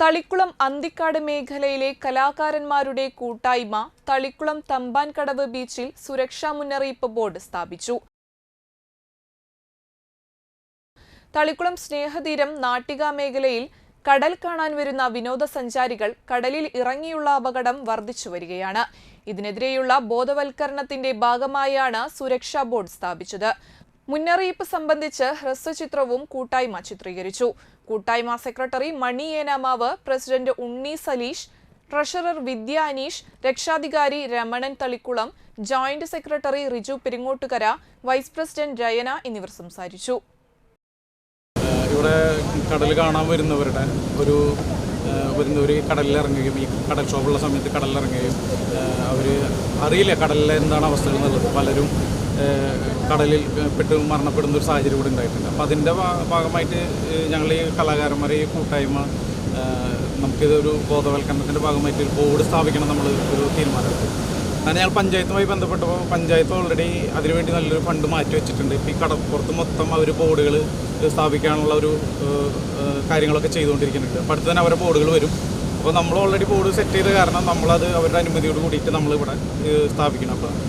തളിക്കുളം അന്തിക്കാട് മേഖലയിലെ കലാകാരന്മാരുടെ കൂട്ടായ്മ തളിക്കുളം തമ്പാൻകടവ് ബീച്ചിൽ സുരക്ഷാ മുന്നറിയിപ്പ് ബോർഡ് സ്ഥാപിച്ചു. തളിക്കുളം സ്നേഹതീരം നാട്ടിക മേഖലയിൽ കടൽ കാണാൻ വരുന്ന വിനോദസഞ്ചാരികൾ കടലിൽ ഇറങ്ങിയുള്ള അപകടം വർദ്ധിച്ചു വരികയാണ്. ഇതിനെതിരെയുള്ള ബോധവൽക്കരണത്തിന്റെ ഭാഗമായാണ് സുരക്ഷാ ബോർഡ് സ്ഥാപിച്ചത്. മുന്നറിയിപ്പ് സംബന്ധിച്ച് ഹ്രസ്വചിത്രവും കൂട്ടായ്മ ചിത്രീകരിച്ചു. കൂട്ടായ്മ secretary Mani Enamavu president Unni Saleesh treasurer Vidya Aneesh രക്ഷാധികാരി Ramanan Thalikkulam joint secretary Riju Peringottukara vice president Rayana എന്നിവർ സംസാരിച്ചു. ഇവിടെ കടൽ കാണാൻ വരുന്നവരുടെ ഒരു വരുന്നവർ കടലിൽ ഇറങ്ങുകയും ഈ കടൽ ക്ഷോഭമുള്ള സമയത്ത് കടലിലിറങ്ങുകയും അവർ അറിയില്ല കടലിലെ എന്താണ് അവസ്ഥകൾ എന്നുള്ളത്. പലരും കടലിൽ പെട്ട് മരണപ്പെടുന്ന ഒരു സാഹചര്യം കൂടെ ഉണ്ടായിട്ടുണ്ട്. അപ്പോൾ അതിന്റെ ഭാഗമായിട്ട് ഞങ്ങൾ ഈ കലാകാരന്മാരെ ഈ കൂട്ടായ്മ നമുക്കിതൊരു ബോധവൽക്കരണത്തിന്റെ ഭാഗമായിട്ട് ഒരു ബോർഡ് സ്ഥാപിക്കണം നമ്മൾ ഒരു തീരുമാനമെടുത്തു. അങ്ങനെ ഞങ്ങൾ പഞ്ചായത്തുമായി ബന്ധപ്പെട്ടപ്പോൾ പഞ്ചായത്ത് ഓൾറെഡി അതിനുവേണ്ടി നല്ലൊരു ഫണ്ട് മാറ്റി വെച്ചിട്ടുണ്ട്. ഇപ്പോൾ ഈ കടപ്പുറത്ത് മൊത്തം അവർ ബോർഡുകൾ സ്ഥാപിക്കാനുള്ള ഒരു കാര്യങ്ങളൊക്കെ ചെയ്തുകൊണ്ടിരിക്കുന്നുണ്ട്. അപ്പോൾ അടുത്ത് തന്നെ അവരെ ബോർഡുകൾ വരും. അപ്പോൾ നമ്മൾ ഓൾറെഡി ബോർഡ് സെറ്റ് ചെയ്ത കാരണം നമ്മളത് അവരുടെ അനുമതിയോട് കൂടിയിട്ട് നമ്മളിവിടെ സ്ഥാപിക്കണം. അപ്പോൾ